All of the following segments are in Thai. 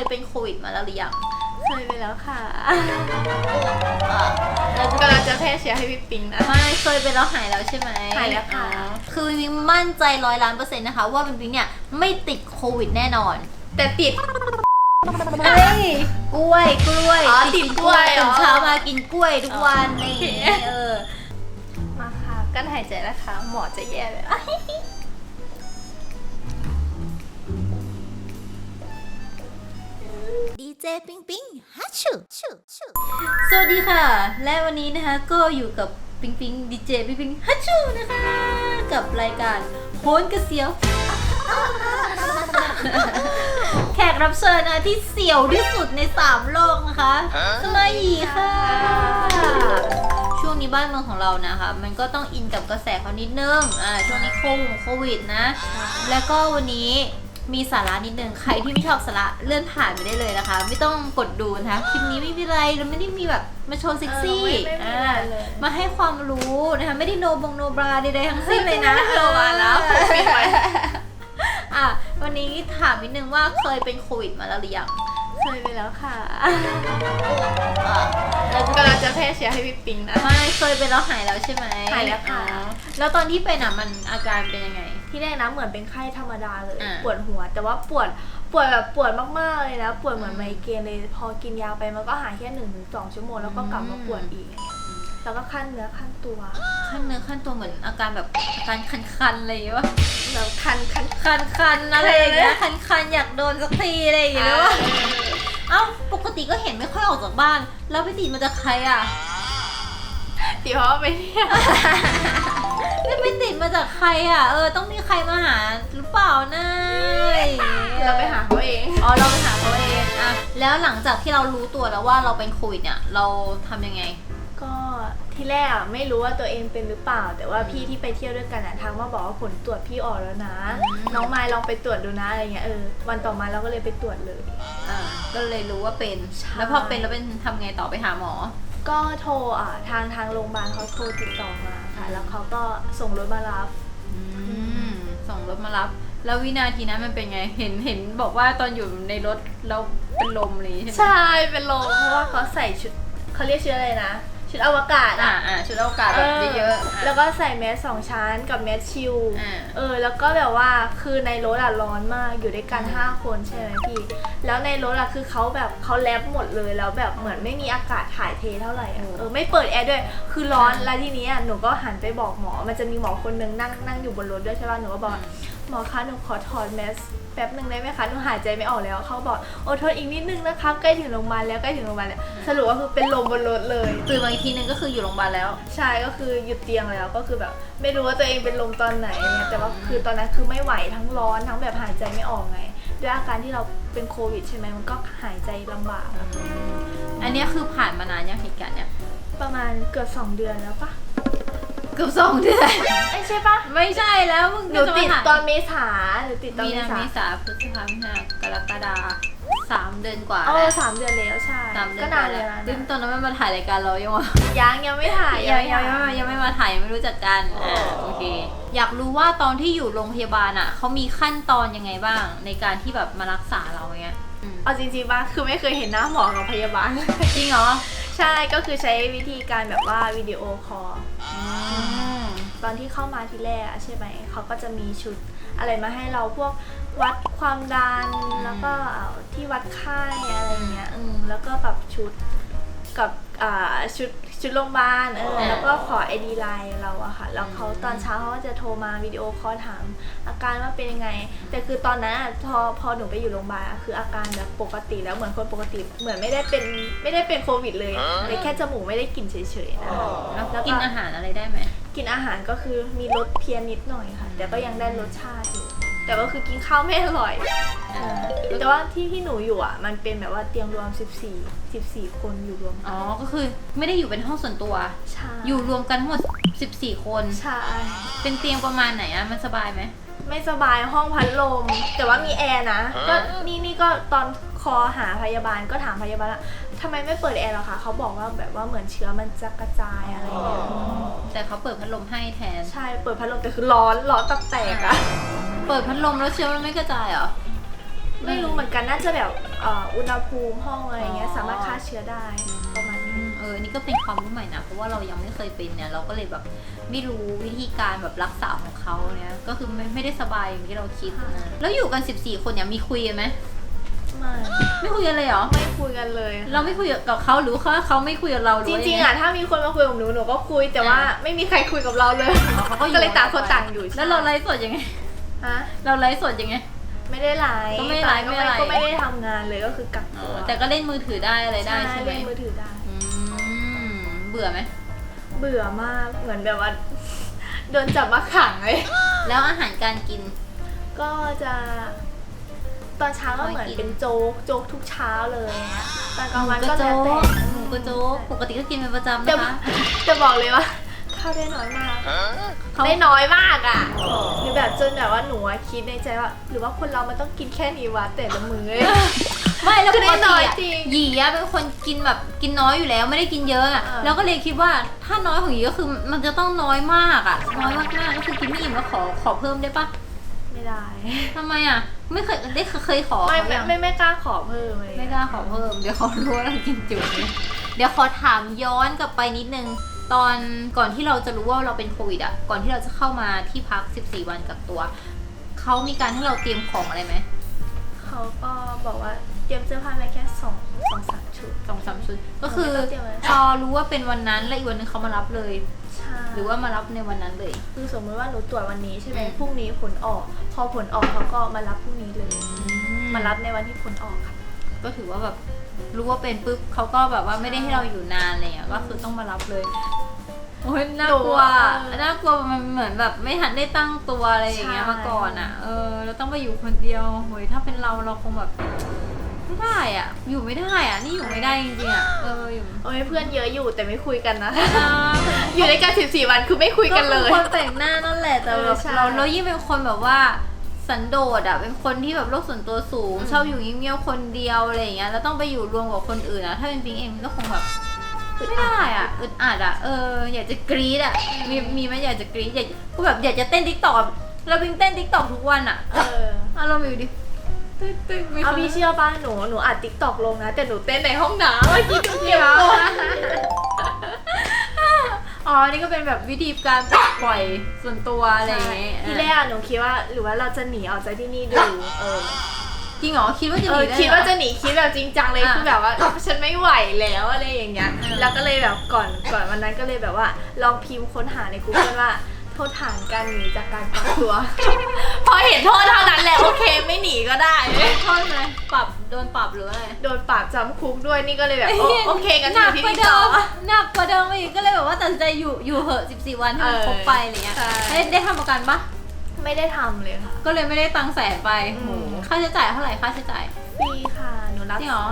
ยเป็นโควิดมาแล้วหรือยังเคยไปแล้วค่ะอะเรากำลังจะแพร่เชื้อให้พี่ปิงนะ ไม่เคยเป็นแล้วหายแล้วใช่ไหมหายแล้วค่ะอ่าคือจริงๆมั่นใจร้อยล้านเปอร์เซ็นต์นะคะ ว่าเป็นปิ๊งเนี่ยไม่ติดโควิดแน่นอน แต่ติดเฮ้ยกล้วยกล้วยอ๋อติดกล้วยเหรอตื่นเช้ามากินกล้วยทุกวันนี่โอเคเออ มาค่ะ กั้นหายใจนะคะ หมอจะแย่เลย เจปิงปิงฮัชชูชูชูสวัสดีค่ะ และวันนี้นะคะก็อยู่กับปิงปิงดีเจปิงปิงฮัชชูนะคะ กับรายการโหนกระเสียว แขกรับเชิญนะที่เสียวที่สุดในสามโลกนะคะสมัยหยีค่ะ ช่วงนี้บ้านเมืองของเรานะคะ มันก็ต้องอินกับกระแสเขานิดนึงอ่าช่วงนี้โควิดโควิดนะ แล้วก็วันนี้ มีสาระนิดนึงใครที่ไม่ชอบสาระเลื่อนผ่านไปได้เลยนะคะ ไม่ต้องกดดูนะคะคลิปนี้ไม่มีอะไรเราไม่ได้มีแบบมาโชว์เซ็กซี่เออไม่ไม่มีอะไรเลยอ่ามาให้ความรู้นะคะไม่ได้โนบงโนบราใดๆทั้งสิ้นเลยนะ โนบราแล้วปิดไว้ อะวันนี้ถามนิดนึงว่าเคยเป็นโควิดมาแล้วหรือยัง เคยไปแล้วค่ะอะเราจะกำลังจะแพร่เชื้อให้พี่ปิงนะ ไม่เคยเป็นแล้วหายแล้วใช่ไหมหายแล้วค่ะอ่าแล้วตอนที่เป็นอะมันอาการเป็นยังไง ที่แรกนะเหมือนเป็นไข้ธรรมดาเลย อ่า ปวดหัว แต่ว่าปวดปวดแบบปวดมากๆเลยนะปวดเหมือนอืมไมเกรนเลย พอกินยาไปมันก็หายแค่หนึ่งถึงสองชั่วโมงแล้วก็กลับมาปวดอีก แล้วก็ขั้นเนื้อขั้นตัวขั้นเนื้อขั้นตัวเหมือนอาการแบบอาการคันๆอะไรอย่างเงี้ยวะแบบคันคันคันๆอะไรอย่างเงี้ยคันๆอยากโดนสักทีอะไรอย่างเงี้ยวะอ่า เอ้าปกติก็เห็นไม่ค่อยออกจากบ้าน แล้วไปติดมาจากใครอะตีเพราะว่าไปเที่ยวไม่ไปติดมาจากใครอะ เออ ต้องมีใครมาหาหรือเปล่านะอะไรอย่างงี้ยเราไปหาเขาเอง อ๋อเราไปหาเขาเองอะแล้วหลังจากที่เรารู้ตัวแล้วว่าเราเป็นโควิดเนี่ย เราทำยังไงก็ ที่แรกอะไม่รู้ว่าตัวเองเป็นหรือเปล่า แต่ว่าพี่ที่ไปเที่ยวด้วยกันอะทักมาบอกว่าผลตรวจพี่ออกแล้วนะอืมน้องไม้ลองไปตรวจดูนะอะไรเงี้ยเออวันต่อมาเราก็เลยไปตรวจเลย อ่าก็เลยรู้ว่าเป็น ใช่ แล้วพอเป็นแล้วเป็นทำไงต่อไปหาหมอ ก็โทรอะทางทางโรงพยาบาลเขาโทรติดต่อมาค่ะ แล้วเขาก็ส่งรถมารับ อืมส่งรถมารับ แล้ววินาทีนั้นมันเป็นไง เห็นเห็นบอกว่าตอนอยู่ในรถเราเป็นลมอะไรอย่างงี้ใช่ไหมใช่เป็นลมเพราะว่าเขาใส่ชุดเขาเรียกชุดอะไรนะ ชุดอวกาศอ่าอะอ่าชุดอวกาศแบบเยอะๆอะ แล้วก็ใส่แมสสองชั้นกับแมสชิลอ่าเออ แล้วก็แบบว่าคือในรถอะร้อนมากอยู่ด้วยกันอืม ห้าคนใช่ไหมพี่ แล้วในรถอะคือเขาแบบเขาแลบหมดเลยแล้วแบบเหมือนไม่มีอากาศถ่ายเทเท่าไหร่อะเออไม่เปิดแอร์ด้วย คือร้อนแล้วทีนี้อะหนูก็หันไปบอกหมอ มันจะมีหมอคนนึงนั่งนั่งอยู่บนรถด้วยใช่ป่ะหนูก็บอกว่า หมอคะหนูขอถอดแมสแป๊บหนึ่งได้ไหมคะหนูหายใจไม่ออกแล้วเขาบอกโอ้ทนอีกนิดนึงนะคะใกล้ถึงโรงพยาบาลแล้วใกล้ถึงโรงพยาบาลแล้วสรุปว่าคือเป็นลมบนรถเลยตื่นมาอีกทีนึงก็คืออยู่โรงพยาบาลแล้ว ใช่ก็คือหยุดเตียงแล้วก็คือแบบ ไม่รู้ว่าตัวเองเป็นลมตอนไหนเนี่ยแต่ว่าคือตอนนั้นคือไม่ไหวทั้งร้อนทั้งแบบหายใจไม่ออกไงด้วยอาการที่เราเป็นโควิดใช่ไหมมันก็หายใจลำบากอะอันเนี้ยคือผ่านมานานยังเหตุการณ์เนี้ยประมาณเกือบสองเดือนแล้วปะ เกือบสองเดือนไม่ใช่ปะไม่ใช่แล้วมึงหนูติดจะมาตอนเมษาหนูติดตอนมีเมนาษาเมษาพฤษภาคมกรกฎาสามเดือนกว่าเอแล้อวสามเดือนแล้วใช่สามเดือนก็กนานว่าเลแล้ยวนะซึ่งตอนนั้นมันมาถ่ายรายการเรายังวะยังยังไม่ถ่ายยังยังไม่ยังไม่ยังไม่มาถ่ายยังไม่รู้จักกันอ่าโอเค อยากรู้ว่าตอนที่อยู่โรงพยาบาลอะเขามีขั้นตอนยังไงบ้าง ในการที่แบบมารักษาเราเงี้ยอืมเอาจริงๆปะคือไม่เคยเห็นหน้าหมอกับพยาบาล จริงเหรอ ใช่ก็คือใช้วิธีการแบบว่าวิดีโอคอลอืมตอนที่เข้ามาทีแรกอะใช่ไหมเขาก็จะมีชุดอะไรมาให้เราพวกวัดความดันอืมแล้วก็เอาที่วัดไข้อะไรเงี้ยอืมแล้วก็แบบชุดกับอ่าชุด ชุดโรงพยาบาลเออแล้วก็ขอไอดีไลน์เราอะค่ะ แล้วเขาตอนเช้าเขาก็จะโทรมาวิดีโอคอลถาม อาการว่าเป็นยังไง แต่คือตอนนั้นอะพอพอหนูไปอยู่โรงพยาบาลอะคืออาการแบบปกติแล้วเหมือนคนปกติ เหมือนไม่ได้เป็นไม่ได้เป็นโควิดเลยแต่แค่จมูกไม่ได้กลิ่นเฉยๆนะแล้วแล้วก็กินอาหารอะไรได้ไหม กินอาหารก็คือมีรสเพี้ยนนิดหน่อยค่ะ แต่ก็ยังได้รสชาติอยู่ แต่ก็คือกินข้าวไม่อร่อยเออแต่ว่าที่ที่หนูอยู่อะ มันเป็นแบบว่าเตียงรวม 14 14 คนอยู่รวมกัอ๋นอก็คือไม่ได้อยู่เป็นห้องส่วนตัว ใช่อยู่รวมกันทั้งหมด 14 คน ใช่ เป็นเตียงประมาณไหนอะมันสบายไหม ไม่สบายห้องพัดลม แต่ว่ามีแอร์นะ ก็นี่นี่ก็ตอนคอหาพยาบาลก็ถามพยาบาลว่าทำไมไม่เปิดแอร์หรอคะเขาบอกว่าแบบว่าเหมือนเชื้อมันจะกระจายอะไรอย่างเงี้ยแต่เขาเปิดพัดลมให้แทน ใช่ เปิดพัดลมแต่คือร้อนร้อนตับแตกอะ เปิดพัดลมแล้วเชื้อมันไม่กระจายเหรอ ไม่รู้เหมือนกันน่าจะแบบเอ่ออุณหภูมิห้องอะไรเงี้ยอ๋อสามารถฆ่าเชื้อได้ประมาณอืนี้มเออ นี่ก็เป็นความรู้ใหม่นะ เพราะว่าเรายังไม่เคยเป็นเนี่ย เราก็เลยแบบไม่รู้วิธีการแบบรักษาของเขาเนี่ย ก็คือไม่ไม่ได้สบายอย่างที่เราคิดนะ แล้วอยู่กัน 14 คนเนี่ยมีคุยกันไหม ไม่ไม่คุยกันเลยเหรอ ไม่คุยกันเลย เราไม่คุยกับเขาหรือว่าเขาไม่คุยกับเราหจรือว่าริงยัๆไอะถ้ามีคนมาคุยกับหนูหนูก็คุยแต่ว่าไม่มีใครคุยกับเราเลยอ๋อเขาก็อยู่ก็เลยต่างคนต่างอยู่ แล้วเราไลฟ์สดยังไง ฮะ เราไลฟ์สดยังไง ไม่ได้ไลฟ์ก็ไม่ไลฟ์ก็ไม่ไลฟ์ ก็ไม่ได้ทำงานเลยก็คือกักตัวแต่ก็เล่นมือถือได้อะไรได้ใช่ไหมเล่นมือถือได้ อืมเบื่อไหม เบื่อมาก เหมือนแบบว่าโดนจับมาขังเลย แล้วอาหารการกิน ก็จะตอนเช้าก็เหมือนไม่กินเป็นโจ๊ก โจ๊กทุกเช้าเลยอะตอนกลางหมูวันกก็ระแล้โจวแต่กหมูกระโจกปกติก็กินเป็นประจำจะนะคะ จะบอกเลยว่า ข้าวได้น้อยมากเขาได้น้อยมากอะหรือแบบจนแบบว่าหนูอะคิดในใจว่า หรือว่าคนเรามันต้องกินแค่นี้วะแต่ละมื้อ ไม่แล้วคืปอกได้น้ติอยอะจริงหยีอะเป็นคนกินแบบกินน้อยอยู่แล้วไม่ได้กินเยอะอะเออ แล้วก็เลยคิดว่าถ้าน้อยของหยีก็คือมันจะต้องน้อยมากอะน้อยมากๆก็คือกินไม่อิ่มก็ขอขอเพิ่มได้ปะไม่ได้ ทำไมอะไม่เคยได้เคยขอไม่เขาไม่ยัง ไม่ไม่กล้าขอเพิ่มเลยไม่กล้าขอเพิ่ม เดี๋ยวเขารู้ว่าเรากินจุเนี่ยเดี๋ยวขอถามย้อนกลับไปนิดนึง ตอนก่อนที่เราจะรู้ว่าเราเป็นโควิดอะก่อนที่เราจะเข้ามาที่พัก 14 วันกับตัว เขามีการให้เราเตรียมของอะไรไหม เขาก็บอกว่าเตรียมเสื้อผ้ามาแค่สองสองสามชุด สองสามชุด ก็คือไม่ต้องเตรียมอะไร พอรู้ว่าเป็นวันนั้นแล้วอีกวันหนึงเขามารับเลย ใช่หรือว่ามารับในวันนั้นเลย คือสมมติว่าหนูตรวจวันนี้ใช่ไหมอืม พรุ่งนี้ผลออก พอผลออกเขาก็มารับพรุ่งนี้เลย มารับในวันที่ผลออกค่ะ ก็ถือว่าแบบ รู้ว่าเป็นปุ๊บเขาก็แบบว่าไม่ได้ให้เราอยู่นานอะไรเลยก็คือต้องมารับเลยโอ้ยน่ากลัวหนูว่าน่ากลัวมันเหมือนแบบไม่ทันได้ตั้งตัวอะไรอย่างเงี้ยใช่มาก่อนอะ เออเราต้องไปอยู่คนเดียวโหยถ้าเป็นเราเราคงแบบไม่ได้อะ อยู่ไม่ได้อะ นี่อยู่ไม่ได้จริงๆอะเอออยู่โอ้ยเพื่อนเยอะอยู่แต่ไม่คุยกันนะนะอยู่ในการ14วันคือไม่คุยกันเลยก็คือคนแต่งหน้านั่นแหละแต่แบบเออใช่เราเรายิ่งเป็นคนแบบว่า สันโดษอะเป็นคนที่แบบโลกส่วนตัวสูงอืมชอบอยู่เงียบๆคนเดียวอะไรอย่างเงี้ยแล้วต้องไปอยู่รวมกับคนอื่นอะถ้าเป็นปิงเองมันก็คงแบบไม่ได้อะอึดอัดอะเอออยากจะกรี๊ดอะมีมีไหมอยากจะกรี๊ดอยากก็แบบอยากจะเต้นทิกตอกเราปิงเต้นทิกตอกทุกวันอะเอออารมณ์อยู่ดิตึ๊กตึ๊กมีเอาคนพี่เชื่อป่ะหนูหนูอัดติ๊กตอกลงนะแต่หนูเต้นในห้องน้ำเมื่อกี้ดูเก็บตัว อ๋อนี่ก็เป็นแบบวิธีการปลดปล่อยส่วนตัวอะไรอย่างเงี้ยทีแรกอะหนูคิดว่าหรือว่าเราจะหนีออกจากที่นี่ดู เออจริงเหรอคิดว่าจะหเอนีอได้คิดเหรอว่าจะหนีคิดแบบจริงจังเลยอะคือแบบว่าฉันไม่ไหวแล้วอะไรอย่างเงี้ยอ่าแล้วก็เลยแบบก่อนก่อนวันนั้นก็เลยแบบว่า ลองพิมพ์ค้นหาใน Google ว่า โทษฐานการหนีจากการกักตัว พอเห็นโทษเท่านั้นแหละโอเคไม่หนีก็ได้โทษไหมปรับโดนปรับหรืออะไรโดนปราบจำคุกด้วยนี่ก็เลยแบบโอโอเคกันหนักที่กว่าที่เดิต่อ มหนักกว่าเดิมอีกก็เลยแบบว่าตัดสินใจอยู่อยู่เหอะ14 วันให้มันเออครบไปอะไรเงี้ยใช่ ได้ได้ทำประกันปะไม่ได้ทำเลยค่ะ ก็เลยไม่ได้ตังค์แสนไปอืมค่าใช้จ่ายเท่าไหร่ค่าใช้จ่ายฟรีค่ะหนูรับจริงเหรอ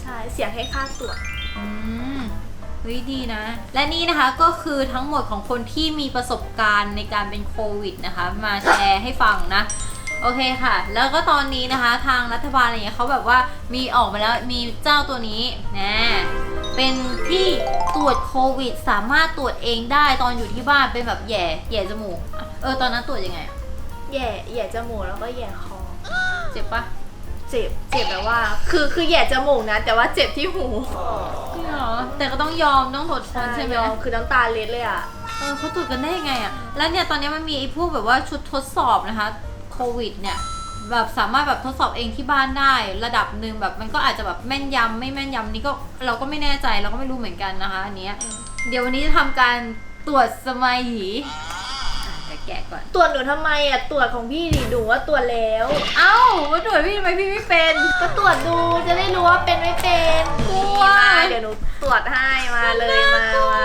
ใช่เสียแค่ค่าตรวจอืมเฮ้ยดีนะ และนี่นะคะก็คือทั้งหมดของคนที่มีประสบการณ์ในการเป็นโควิดนะคะ มาแชร์ให้ฟังนะโอเคค่ะ แล้วก็ตอนนี้นะคะทางรัฐบาลอะไรเงี้ยเขาแบบว่ามีออกมาแล้วมีเจ้าตัวนี้นะเป็นที่ตรวจโควิด สามารถตรวจเองได้ตอนอยู่ที่บ้านเป็นแบบแหย่แหย่จมูก เออตอนนั้นตรวจยังไงอะแย่แย่จมูกแล้วก็แย่คอเจ็บปะ เจ็บเจ็บแบบว่า คือคือแย่จมูกนะ แต่ว่าเจ็บที่หูจริงเหรอแต่ก็ต้องยอมต้องอดทนใช่ไหมยอคือน้ำตาเล็ดเลยอะเออเขาตรวจกันได้ยังไงอะแล้วเนี่ยตอนนี้มันมีไอ้พวกแบบว่าชุดทดสอบนะคะโควิดเนี่ยแบบสามารถแบบทดสอบเองที่บ้านได้ ระดับหนึ่งแบบมันก็อาจจะแบบแม่นยำไม่แม่นยำนี่ก็เราก็ไม่แน่ใจเราก็ไม่รู้เหมือนกันนะคะอันเนี้ยอืมเดี๋ยววันนี้จะทำการตรวจสมัยหยีอะเดี๋ยว แกะก่อน ตรวจหนูทำไมอะตรวจของพี่ดิดูว่าตรวจแล้ว เอ้ามาตรวจพี่ทำไมพี่ไม่เป็นก็ตรวจดูจะได้รู้ว่าเป็นไม่เป็นกลัว นี่มาเดี๋ยวหนูตรวจให้มาเลยมามา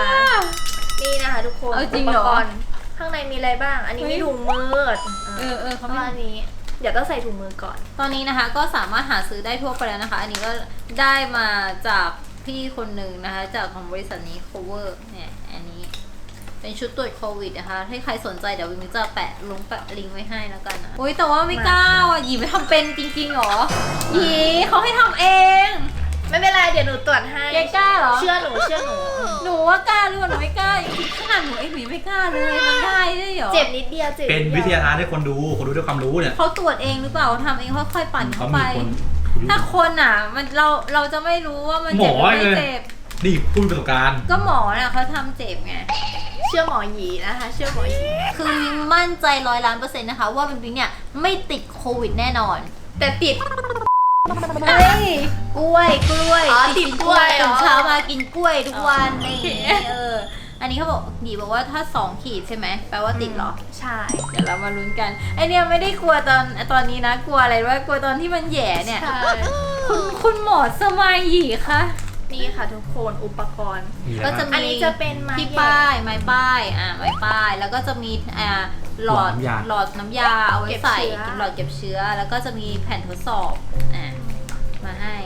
นี่นะคะทุกคนเอาจริงเหรอปกณ์ข้างในมีอะไรบ้าง อันนี้เฮ้ย มีถุงมือเออเออเพเขาราะไม่ว่าอันนี้ เดี๋ยวต้องใส่ถุงมือก่อน ตอนนี้นะคะก็สามารถหาซื้อได้ทั่วไปแล้วนะคะ อันนี้ก็ได้มาจากพี่คนหนึ่งนะคะ จากของบริษัทนี้ cover เนี่ยอันนี้ เป็นชุดตรวจโควิดนะคะถ้าใครสนใจเดี๋ยววิมจะแปะลงแปะลิงก์ไว้ให้แล้วกันนะโอ้ยแต่ว่าไม่กล้าอะหยีไม่ทำเป็นจริงๆหรอหยีเขาให้ทำเองไม่เป็นไรเดี๋ยวหนูตรวจให้แกกล้าเหรอ เชื่อหนูเชื่อหนู หนูว่ากล้าหรือว่าหนูไม่กล้าจริงๆขนาดหนูเองหนูยังไม่กล้าเลยมันได้ด้วยเหรอ เจ็บนิดเดียวเจ็บเป็นดดีวิทยาทานให้คนดู คนดูด้วยความรู้เนี่ยเขาตรวจเองหรือเปล่าทำเองค่อยๆปั่นเข้าเขาไปมีคนถ้าคนอะ มันเราเราจะไม่รู้ว่ามันเจ็บหรือไม่เจ็บ นี่พูดประสบการณ์ ก็หมอน่ะเขาทำเจ็บไง เชื่อหมอหยีนะคะ เชื่อหมอหยีคือมิงมั่นใจร้อยล้านเปอร์เซ็นต์นะคะ ว่าปิงปิงเนี่ยไม่ติดโควิดแน่นอน แต่ติดเฮ้ยกล้วยกล้วยอ๋อติดกล้วยเหรอตื่นเช้ามากินกล้วยทุกวันอะไรอย่างโอเงี้เคยเออ อันนี้เขาบอกหนีบอกว่าถ้าสองขีดใช่ไหมแปลว่าติดเหรอ ใช่ เดี๋ยวเรามาลุ้นกันไอเนี่ยไม่ได้กลัวตอนตอนนี้นะ กลัวอะไรว่ากลัวตอนที่มันแหย่เนี่ยใช่คุณคุณหมอสมัยหยีคะ นี่ค่ะทุกคนอุปกรณ์ก็จะอันมีนี้จะเป็นไม้ที่แหย่ป้ายไม้ป้ายอ่าไม้ป้าย แล้วก็จะมีอ่าหลอดหลอดน้ำยา หลอดน้ำยาเอาไว้เก็บใส่เชื้อ หลอดเก็บเชื้อ แล้วก็จะมีแผ่นทดสอบอ่ามาให้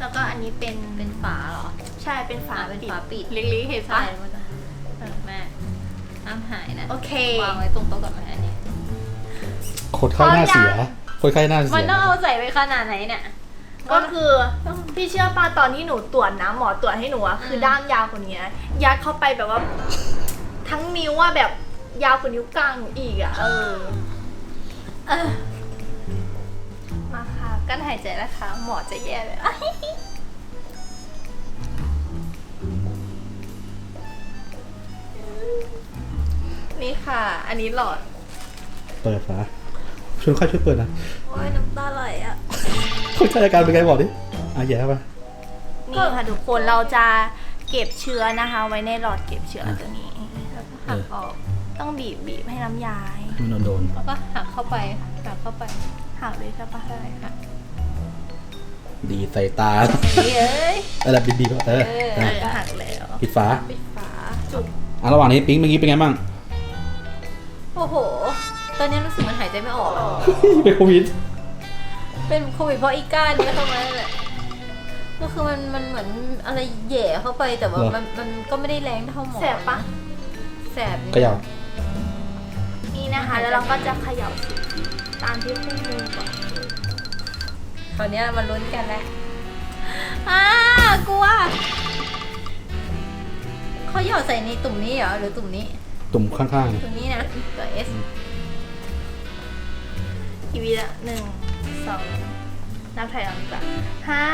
แล้วก็อันนี้เป็นเป็นฝาเหรอ ใช่เป็นฝาอ่าเป็นฝาปิดเล็กๆเห็นใช่ปะ แล้วมันจะเออ แม่ห้ามหายนะโอเค วางไว้ตรงโต๊ะกับแม่อันนี้คนไข้หน้าเสียคนไข้หน้าเสีมันยต้องเอาใส่ไว้ขนาดไหนเนี่ย ก็คือพี่เชื่อป่ะตอนที่หนูตรวจนะหมอตรวจให้หนูอะคือด้ามยาวกว่านี้นะยัดเข้าไปแบบว่า ทั้งนิ้วอะแบบยาวกว่านิ้วกลางหนูอีกอะเออเออมาค่ะกั้นหายใจแล้วค่ะหมอจะแย่เลยอะนี่ค่ะ อันนี้หลอดเปิดฝาช่วยคนไข้ช่วยเปิดนะ โอ้ยน้ำตาไหลอะ คนไข้อาการเป็นไงบอกดิอะแย่เข้าไปนี่ค่ะทุกคนเราจะเก็บเชื้อนะคะ ไว้ในหลอดเก็บเชื้อตัวนี้แล้วก็หักออกต้องบีบบีบให้น้ำยายมันโดนแล้วก็หักเข้าไปหักเข้าไปหักเลยใช่ปะใช่ค่ะๆดีใส่ตาเอ้ยอะไรบีบีเออเออเอเอออหักแล้วปิดฝาปิดฝาจุกอะระหว่างนี้ปิ๊งเมื่อกี้เป็นไงบ้างโอ้โห ตอนนี้รู้สึกมันหายใจไม่ออกอะเป็นโควิด เป็นโควิดเพราะอีก้านี้เข้ามานั่นแหละก็คือมันมันเหมือนอะไรแหย่เข้าไปแต่ว่ามันมันก็ไม่ได้แรงเท่าหมอแสบปะ แสบนิดเขย่านี่นะคะ แล้วเราก็จะเขย่าสีตามที่คู่มือบอกคราวเนี้ยมาลุ้นกันแล้วอ่ากลัวเขาหยอดใส่ในตุ่มนี้เหรอ หรือตุ่มนี้ ตุ่มข้างตุ่มนี้นะ ตัว S ทีวีละหนึ่ง สองนับถอยหลังดีกว่าห้า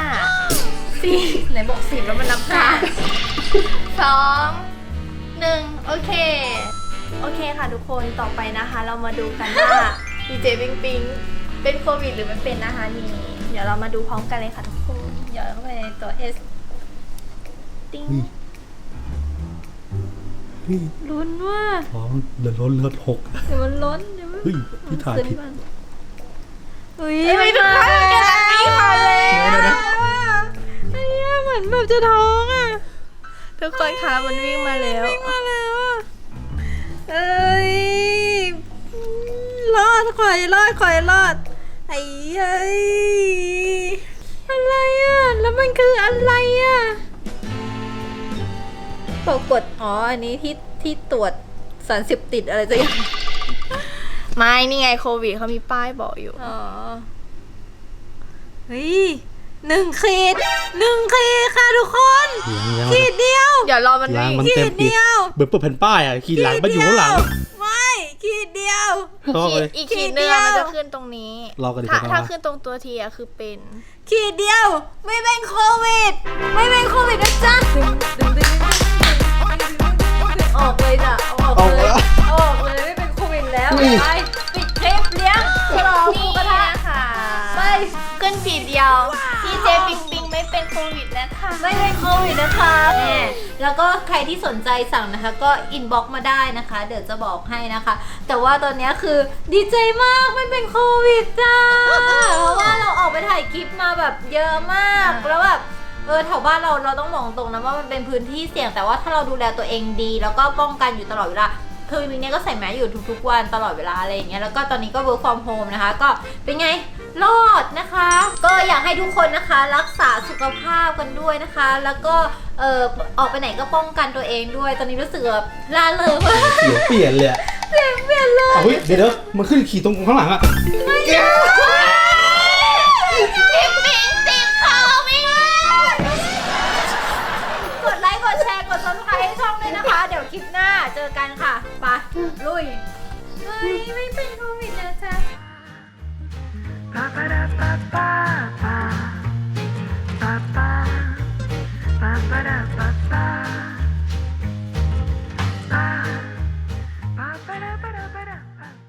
สี่ไหนบอกสิบแล้วมันนับห้าสองหนึ่งโอเค โอเคค่ะทุกคนต่อไปนะคะ เรามาดูกันว่าดีเจปิงปิงเป็นโควิดหรือไม่เป็นนะคะนี่เดี๋ยวเรามาดูพร้อมกันเลยค่ะทุกคนหยอดเข้าไปในตัว S ติ้งๆเฮ้ยลุ้นว่าท้องเลือดล้นเลือดหกเดี๋ยวมันล้นเดี๋ยวมันเฮ้ยพี่ถ่ายผิดเฮ้ยเอ้ยไม่ทุกคนกำลังนี้มาเลยเดี๋ยวไอ้เนี่ยเหมือนแบบจะท้องอะทุกคนคะมันวิ่งมาแล้วมาแล้วอะเอ้ยรอดข่อยรอดข่อยรอดไอ้เอ้ยอะไรอะแล้วมันคืออะไรอะปรากฏอ๋ออันนี้ที่ที่ตรวจสารเสพติดอะไรสักอย่าง ไม่นี่ไงโควิดเขามีป้ายบอกอยู่ อ๋อ เฮ้ยหนึ่งขีดหนึ่งขีดค่ะทุกคนยังยังขีดเดียวเดี๋ยวรอมันล้างวิ่งมันขีเต็มดปีเดียวเบิร์เปิดแผ่นป้ายอะขีดหลังมันอยู่ข้างหลังไม่ขีดเดียว รอขีเลดย อีกขีดเนื้อมันจะขึ้นตรงนี้ รอกันดิถ้าครับถ้าขึ้นตรงตัวทีอะคือเป็น ขีดเดียว ไม่เป็นโควิด ไม่เป็นโควิดนะจ๊ะดึงดึงดึงดึงดึงออกเลยจ้ะเอาออกเอาเลยละเอาออกเลยไม่เป็นโควิดแล้วอุ้ยไป วิดนะคะ ไม่เป็นโควิดนะคะแม่แล้วก็ใครที่สนใจสั่งนะคะ ก็อินบ็อกมาได้นะคะ เดี๋ยวจะบอกให้นะคะ แต่ว่าตอนเนี้ยคือดีใจมากไม่เป็นโควิดจ้าเพราะว่าเราออกไปถ่ายคลิปมาแบบเยอะมากแล้วแบบเออแถวบ้านเราเราต้องมองตรงนะว่ามันเป็นพื้นที่เสี่ยงแต่ว่าถ้าเราดูแลตัวเองดี แล้วก็ป้องกันอยู่ตลอดเวลาคือมินเนี่ยก็ใส่แมสอยู่ทุกๆวันตลอดเวลาอะไรอย่างเงี้ยแล้วก็ตอนนี้ก็ work from home นะคะ ก็เป็นไง รอดนะคะ ก็อยากให้ทุกคนนะคะรักษาสุขภาพกันด้วยนะคะ แล้วก็เออออกไปไหนก็ป้องกันตัวเองด้วย ตอนนี้รู้สึกแบบล่าเริงมากเสียงเปลี่ยนเลยอะเปลี่ยนเปลี่ยนเลยเอาเฮ้ยเดี๋ยวเดี๋ยวมันขึ้นขีดตรงข้างหลังอะปิงปิงติดโควิดกดไลค์กดแชร์กด subscribe ให้ช่องด้วยนะคะ เดี๋ยวคลิปหน้าเจอกันค่ะไปลุยเฮ้ยไม่เป็นโควิดนะจ๊ Ba-ba-da-ba-ba-ba. Ba-ba. Ba-ba-da-ba-ba.